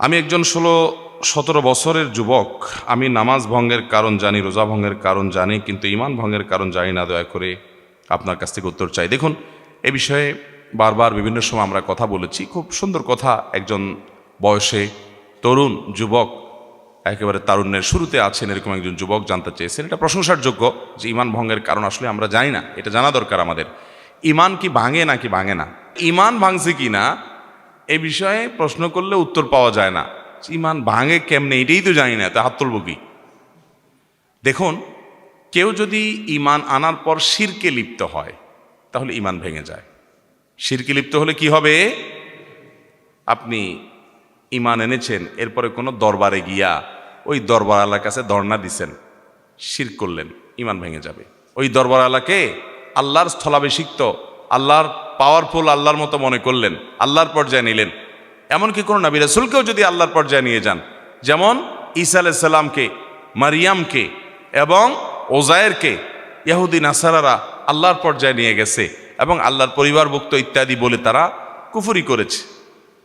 আমি একজন ষোলো, সতেরো বছরের যুবক। আমি নামাজ ভঙ্গের কারণ জানি, রোজা ভঙ্গের কারণ জানি, কিন্তু ইমান ভঙ্গের কারণ জানি না, দয়া করে আপনার কাছ থেকে উত্তর চাই। দেখুন, এ বিষয়ে বারবার বিভিন্ন সময় আমরা কথা বলেছি। খুব সুন্দর কথা একজন বয়সে তরুণ যুবক, একেবারে তারুণ্যের শুরুতে আছেন, এরকম একজন যুবক জানতে চেয়েছেন। এটা প্রশংসার যোগ্য যে ইমান ভঙ্গের কারণ আসলে আমরা জানি না, এটা জানা দরকার আমাদের। ইমান কি ভাঙে নাকি ভাঙে না? ইমান ভাঙছে কি না? এই বিষয়ে প্রশ্ন করলে উত্তর পাওয়া যায় না। ইমান ভাঙে কেমনে? এটাই তো জানি না, তা হাত তুলব কি? দেখুন, কেউ যদি ইমান আনার পর শিরকে লিপ্ত হয়, তাহলে ইমান ভেঙে যায়। শিরকে লিপ্ত হলে কি হবে? আপনি ইমান এনেছেন, এরপরে কোনো দরবারে গিয়া ওই দরবারওয়ালার কাছে ধর্ণা দিছেন শির করলেন, ইমান ভেঙে যাবে। ওই দরবার দরবারওয়ালাকে আল্লাহর স্থলাভিষিক্ত, আল্লাহর পাওয়ারফুল আল্লাহর মতো মনে করলেন, আল্লাহর পর্যায়ে নিলেন। এমনকি কোনো নবী রাসুলকেও যদি আল্লাহর পর্যায়ে নিয়ে যান, যেমন ঈসা আলাইসাল্লামকে মারিয়ামকে এবং ওজায়েরকে ইয়াহুদ্দিন আসারারা আল্লাহর পর্যায়ে নিয়ে গেছে এবং আল্লাহর পরিবারভুক্ত ইত্যাদি বলে তারা কুফুরি করেছে।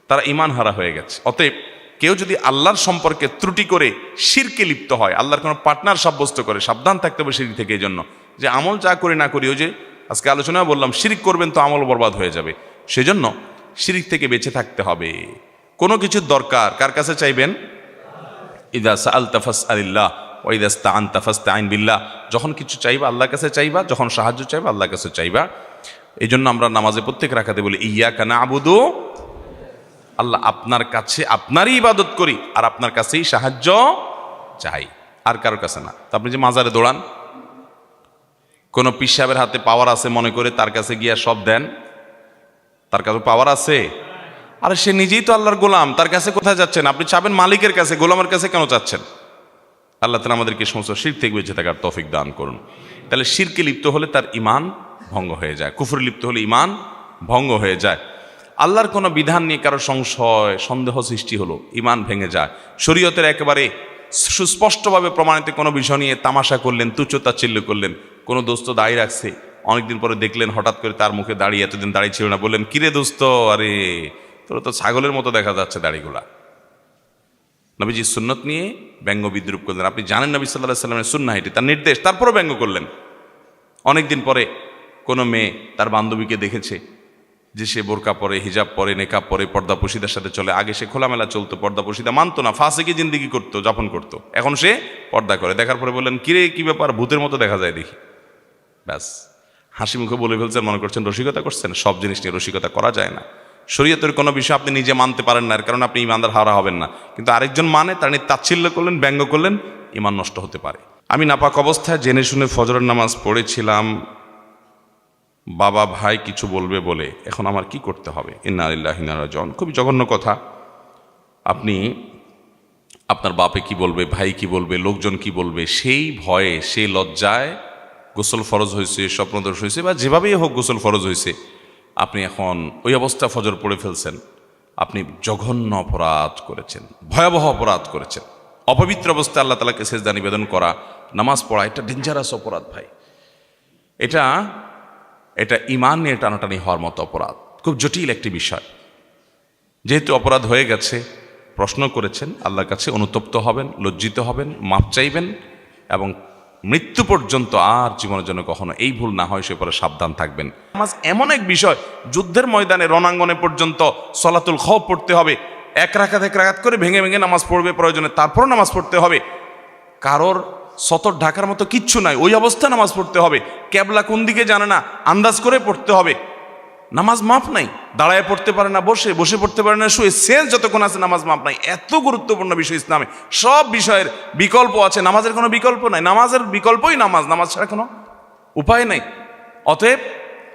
তারা ইমান হারা হয়ে গেছে। অতএব কেউ যদি আল্লাহর সম্পর্কে ত্রুটি করে শিরকে লিপ্ত হয়, আল্লাহর কোনো পার্টনার সাব্যস্ত করে, সাবধান থাকতে হবে শিরিক থেকে এই জন্য যে আমল যা করি না করি ওই যে আজকে আলোচনা বললাম, শিরিক করবেন তো আমল বরবাদ হয়ে যাবে। সেজন্য শিরিক থেকে বেঁচে থাকতে হবে। কোনো কিছুর দরকার, কার কাছে চাইবেন? ইদা সাল তাফাস আলিল্লাহ ওইদাস্তা আন তাফাস্তা আইন বিল্লাহ। যখন কিছু চাইবা আল্লাহর কাছে চাইবা, যখন সাহায্য চাইবা আল্লাহর কাছে চাইবা। এই জন্য আমরা নামাজে প্রত্যেক রাখাতে বলি ইয়া কানা আবুদু আল্লাহ আপনার কাছে আপনারই ইবাদত করি, আর আপনার কাছেই সাহায্য চাই। আর কারোর কাছে না। তো আপনি যে মাজারে দৌড়ান কোনো পিসাবের হাতে পাওয়ার আছে মনে করে তার কাছে গিয়া সব দেন? তার কাছে পাওয়ার আছে? আরে সে নিজেই তো আল্লাহর গোলাম, তার কাছে কোথায় যাচ্ছেন? আপনি চাবেন মালিকের কাছে, গোলামের কাছে কেন চাচ্ছেন আল্লাহ তালা আমাদেরকে সমস্ত শির থেকে বেঁচে থাকার তফিক দান করুন। তাহলে শিরকে লিপ্ত হলে তার ইমান ভঙ্গ হয়ে যায়, কুফুরে লিপ্ত হলে ইমান ভঙ্গ হয়ে যায়। আল্লাহর কোনো বিধান নিয়ে কারও সংশয়, সন্দেহ সৃষ্টি হলো ইমান ভেঙে যায়। শরীয়তের একেবারে সুস্পষ্টভাবে প্রমাণিত কোনো বিষয় নিয়ে তামাশা করলেন, তুচ্ছতাচ্ছিল্য করলেন কোনো দোস্ত দাঁড়িয়ে রাখছে। অনেকদিন পরে দেখলেন হঠাৎ করে তার মুখে দাঁড়িয়ে এতদিন দাঁড়িয়ে ছিল না। বললেন, কিরে দোস্ত? আরে, তোর তো ছাগলের মতো দেখা যাচ্ছে দাড়িগুলা। নবীজি সুন্নত নিয়ে ব্যঙ্গ বিদ্রুপ করলেন। আপনি জানেন নবী সাল্লাহ সাল্লামের সুন্না এটি, তার নির্দেশ। তারপরে ব্যঙ্গ করলেন। অনেকদিন পরে কোনো মেয়ে তার বান্ধবীকে দেখেছে যে সে বোরকা পরে, হিজাব পরে, নেকাব পরে পর্দা পশিদার সাথে চলে। আগে সে খোলামেলা চলতো পর্দা পশিদা মানতো না, ফাঁসেকে জিন্দিগি করতো, যাপন করতো। এখন সে পর্দা করে। দেখার পরে বললেন, কিরে, কি ব্যাপার? ভূতের মতো দেখা যায় দেখি। ব্যাস। হাসি মুখে বলে ফেলছেন, মনে করছেন রসিকতা করছেন, সব জিনিস নিয়ে রসিকতা করা যায় না। শরীয়তের কোনো বিষয় আপনি নিজে মানতে পারেন না, এর কারণে আপনি ইমানদার হারা হবেন না। কিন্তু আরেকজন মানে তার নিয়ে তাচ্ছিল্য করলেন, ব্যঙ্গ করলেন, ইমান নষ্ট হতে পারে। আমি নাপাক অবস্থায় জেনে শুনে ফজরের নামাজ পড়েছিলাম। বাবা, ভাই কিছু বলবে বলে, এখন আমার কি করতে হবে? ইন্না আলিল্লাহ জন খুবই জঘন্য কথা। আপনি, আপনার বাপে কি বলবে, ভাই কি বলবে, লোকজন কি বলবে, সেই ভয়ে, সেই লজ্জায় গোসল ফরজ হয়েছে স্বপ্নদোষ হয়েছে, বা যেভাবেই হোক গোসল ফরজ হয়েছে, আপনি এখন ওই অবস্থা ফজর পড়ে ফেলছেন। আপনি জঘন্য অপরাধ করেছেন, ভয়াবহ অপরাধ করেছেন। অপবিত্র অবস্থায় আল্লাহ তালাকে সেজদা নিবেদন করা, নামাজ পড়া, এটা ডেঞ্জারাস অপরাধ ভাই। এটা এটা ইমান নিয়ে টানাটানি হওয়ার মতো অপরাধ। খুব জটিল একটি বিষয়। যেহেতু অপরাধ হয়ে গেছে, প্রশ্ন করেছেন, আল্লাহর কাছে অনুতপ্ত হবেন, লজ্জিত হবেন, মাপ চাইবেন, এবং মৃত্যু পর্যন্ত আর জীবনের জন্য কখনো এই ভুল না হয়, সে পরে সাবধান থাকবেন। নামাজ এমন এক বিষয়, যুদ্ধের ময়দানে, রণাঙ্গনে পর্যন্ত সলাতুল খ পড়তে হবে। এক রাখাত এক রাখাত করে ভেঙে ভেঙে নামাজ পড়বে প্রয়োজনে তারপর নামাজ পড়তে হবে। কারোর সতর ঢাকার মতো কিচ্ছু নাই, ওই অবস্থা নামাজ পড়তে হবে। ক্যাবলা কোন দিকে জানে না, আন্দাজ করে পড়তে হবে। নামাজ মাপ নাই, দাঁড়ায় পড়তে পারে না, বসে বসে পড়তে পারে না, শুয়ে শেষ যতক্ষণ আছে নামাজ মাপ নাই। এত গুরুত্বপূর্ণ বিষয় ইসলামে। সব বিষয়ের বিকল্প আছে, নামাজের কোনো বিকল্প নাই। নামাজের বিকল্পই নামাজ নামাজ ছাড়া কোনো উপায় নাই। অতএব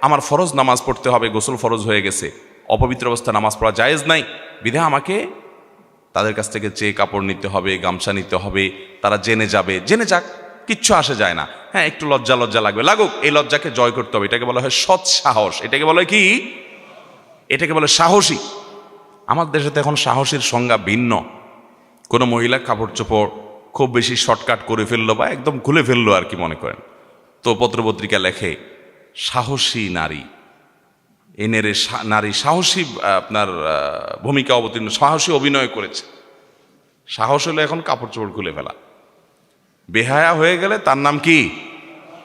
আমার ফরজ নামাজ পড়তে হবে, গোসল ফরজ হয়ে গেছে। অপবিত্র অবস্থা নামাজ পড়া জায়েজ নাই। বিধে আমাকে তাদের কাছ থেকে চেয়ে কাপড় নিতে হবে, গামছা নিতে হবে, তারা জেনে যাবে। জেনে যাক। কিচ্ছু আসে যায় না। হ্যাঁ একটু লজ্জা লজ্জা লাগবে। লাগুক, এই লজ্জাকে জয় করতে হবে। এটাকে বলা হয় সৎ সাহস। এটাকে বলা কি? এটাকে বলে সাহসী। আমার দেশে তো এখন সাহসীর সংজ্ঞা ভিন্ন। কোনো মহিলা কাপড় চোপড় খুব বেশি শর্টকাট করে ফেলল বা একদম খুলে ফেলল আর কি মনে করেন। তো পত্রপত্রিকা লেখে, সাহসী নারী। এ নেরে সা- নারী সাহসী আপনার ভূমিকা অবতীর্ণ, সাহসী অভিনয় করেছে। সাহস হলো এখন কাপড় চোপড় খুলে ফেলা। বেহায়া হয়ে গেলে তার নাম কি?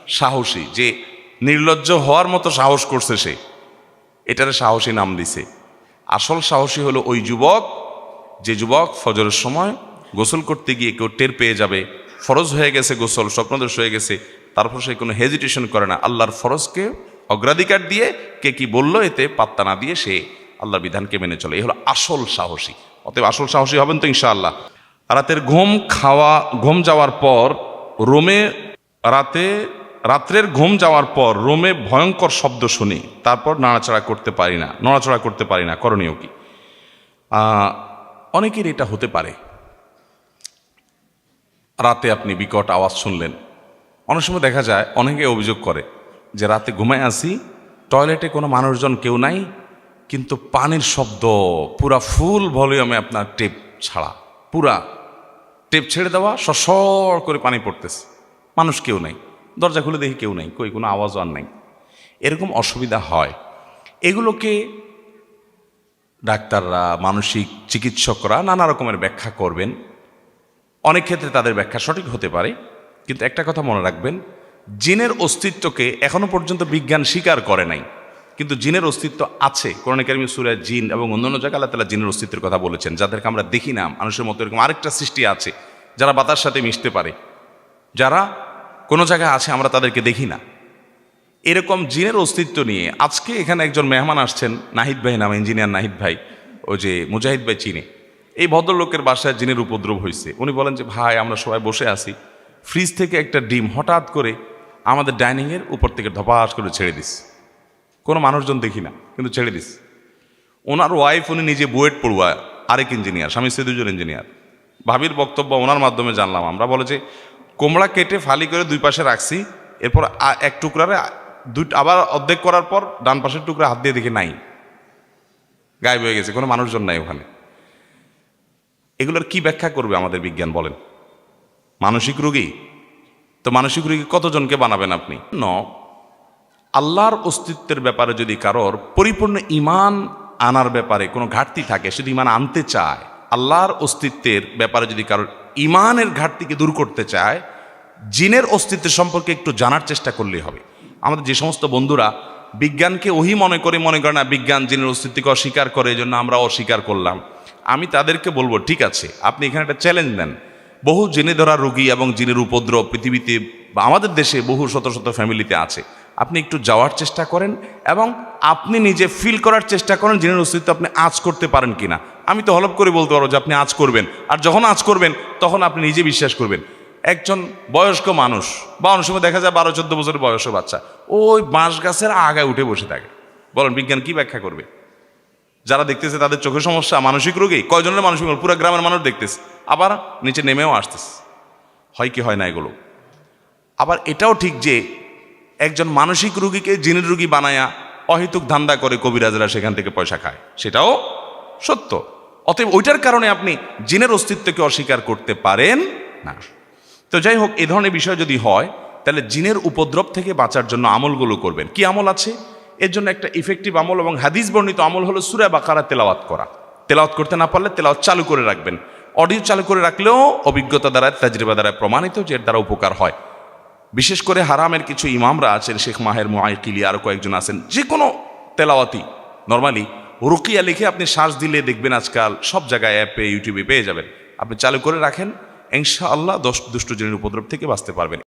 সাহসী। যে নির্লজ্জ হওয়ার মতো সাহস করছে সে। এটারে সাহসী নাম দিছে। আসল সাহসী হলো ওই যুবক, যে যুবক ফজরের সময় গোসল করতে গিয়ে কেউ টের পেয়ে যাবে। ফরজ হয়ে গেছে গোসল, স্বপ্নদোষ হয়ে গেছে। তারপর সে কোনো হেজিটেশন করে না। আল্লাহর ফরজকে অগ্রাধিকার দিয়ে কে কি বলল এতে পাত্তা না দিয়ে সে আল্লাহর বিধানকে মেনে চলে। এই হলো আসল সাহসী। অতএব আসল সাহসী হবেন তো ইনশাআল্লাহ। রাতের ঘুম খাওয়া, ঘুম যাওয়ার পর রোমে রাতে, রাত্রের ঘুম যাওয়ার পর রোমে ভয়ঙ্কর শব্দ শুনি। তারপর নাড়াচাড়া করতে পারি না, নড়াচড়া করতে পারি না, করণীয় কি? অনেকের এটা হতে পারে। রাতে আপনি বিকট আওয়াজ শুনলেন। অনেক সময় দেখা যায়, অনেকে অভিযোগ করে যে রাতে ঘুমায় আসি, টয়লেটে কোনো মানুষজন কেউ নাই, কিন্তু পানির শব্দ, পুরা ফুল ভলিউমে আপনার টেপ ছাড়া, পুরা টেপ ছেড়ে দেওয়া, সসর করে পানি পড়তেছে। মানুষ কেউ নাই। দরজা খুলে দেখি কেউ নাই। কই, কোনো আওয়াজও আর নাই। এরকম অসুবিধা হয়। এগুলোকে ডাক্তাররা, মানসিক চিকিৎসকরা নানা রকমের ব্যাখ্যা করবেন। অনেক ক্ষেত্রে তাদের ব্যাখ্যা সঠিক হতে পারে। কিন্তু একটা কথা মনে রাখবেন, জিনের অস্তিত্বকে এখনও পর্যন্ত বিজ্ঞান স্বীকার করে নাই। কিন্তু জিনের অস্তিত্ব আছে। কোরআন কারিমি সুরায় জিন এবং অন্যান্য জায়গায় আল্লাহ জিনের অস্তিত্বের কথা বলেছেন, যাদেরকে আমরা দেখি না, মানুষের মতো এরকম আরেকটা সৃষ্টি আছে, যারা বাতার সাথে মিশতে পারে। যারা কোনো জায়গায় আছে, আমরা তাদেরকে দেখি না। এরকম জিনের অস্তিত্ব নিয়ে আজকে এখানে একজন মেহমান আসছেন, নাহিদ ভাই নাম, ইঞ্জিনিয়ার নাহিদ ভাই, ও যে মুজাহিদ ভাই চিনে। এই ভদ্রলোকের বাসায় জিনের উপদ্রব হয়েছে উনি বলেন যে, ভাই, আমরা সবাই বসে আছি। ফ্রিজ থেকে একটা ডিম হঠাৎ করে আমাদের ডাইনিংয়ের উপর থেকে ধপাস করে ছেড়ে দিস কোনো মানুষজন দেখি না, কিন্তু ছেড়ে দিস। ওনার ওয়াইফ উনি নিজে বুয়েট পড়ুয়া, আরেক ইঞ্জিনিয়ার স্বামী স্ত্রী দুজন ইঞ্জিনিয়ার ভাবির বক্তব্য ওনার মাধ্যমে জানলাম, আমরা বলে যে কোমড়া কেটে ফালি করে দুই পাশে রাখছি, এরপর এক টুকরারে দুই, আবার অর্ধেক করার পর ডান পাশের টুকরা হাত দিয়ে দেখি নাই। গায়েব হয়ে গেছে, কোনো মানুষজন নাই ওখানে। এগুলোর কি ব্যাখ্যা করবে আমাদের বিজ্ঞান, বলেন? মানসিক রোগী? তো মানসিক রোগী কতজনকে বানাবেন আপনি? ন আল্লাহর অস্তিত্বের ব্যাপারে যদি কারোর পরিপূর্ণ ইমান আনার ব্যাপারে কোনো ঘাটতি থাকে শুধু ইমান আনতে চায়, আল্লাহর অস্তিত্বের ব্যাপারে যদি কারোর ইমানের ঘাটতিকে দূর করতে চায়, জিনের অস্তিত্বের সম্পর্কে একটু জানার চেষ্টা করলেই হবে। আমাদের যে সমস্ত বন্ধুরা বিজ্ঞানকে ওহি মনে করে মনে করে না, বিজ্ঞান জিনের অস্তিত্বকে অস্বীকার করে, এই জন্য আমরা অস্বীকার করলাম। আমি তাদেরকে বলব, ঠিক আছে, আপনি এখানে একটা চ্যালেঞ্জ দেন বহু জেনে ধরা রোগী এবং জিনের উপদ্রব পৃথিবীতে বা আমাদের দেশে বহু শত শত ফ্যামিলিতে আছে। আপনি একটু যাওয়ার চেষ্টা করেন এবং আপনি নিজে ফিল করার চেষ্টা করেন জিনের অস্তিত্ব আপনি আজ করতে পারেন কিনা। আমি তো হলপ করে বলতে পারব যে আপনি আজ করবেন। আর যখন আজ করবেন, তখন আপনি নিজে বিশ্বাস করবেন। একজন বয়স্ক মানুষ বা অনেক সময় দেখা যায় বারো, চোদ্দ বছরের বয়স্ক বাচ্চা, ওই বাঁশ গাছের আগায় উঠে বসে থাকে। বলেন, বিজ্ঞান কি ব্যাখ্যা করবে? যারা দেখতেছে তাদের চোখের সমস্যা, মানসিক রোগী, কয়জনের মানসিক রোগ? পুরো গ্রামের মানুষ দেখতেছে। আবার নিচে নেমেও আসতেছে। হয় কি হয় না এগুলো? আবার এটাও ঠিক যে একজন মানসিক রুগীকে জিনের রুগী বানায়া অহেতুক ধান্দা করে কবিরাজরা সেখান থেকে পয়সা খায়। সেটাও সত্য। অতএব ওইটার কারণে আপনি জিনের অস্তিত্বকে অস্বীকার করতে পারেন না। তো যাই হোক, এ ধরনের বিষয় যদি হয়, তাহলে জিনের উপদ্রব থেকে বাঁচার জন্য আমলগুলো করবেন। কি আমল আছে? এর জন্য একটা ইফেক্টিভ আমল এবং হাদিস বর্ণিত আমল হলো সুরা বাকারা তেলাওয়াত করা। তেলাওয়াত করতে না পারলে তেলাওয়াত চালু করে রাখবেন। অডিও চালু করে রাখলেও অভিজ্ঞতা দ্বারা, তাজরিবা দ্বারা প্রমাণিত যে এর দ্বারা উপকার হয়। বিশেষ করে হারামের কিছু ইমামরা আছেন, শেখ মাহের মোয়াইকিলি আরও কয়েকজন আছেন। যে কোনো তেলাওয়াতি, নর্মালি রুকিয়া লিখে আপনি শ্বাস দিলে দেখবেন আজকাল সব জায়গায় অ্যাপে ইউটিউবে পেয়ে যাবেন। আপনি চালু করে রাখেন, ইনশাআল্লাহ দশ দুষ্টজনের উপদ্রব থেকে বাঁচতে পারবেন।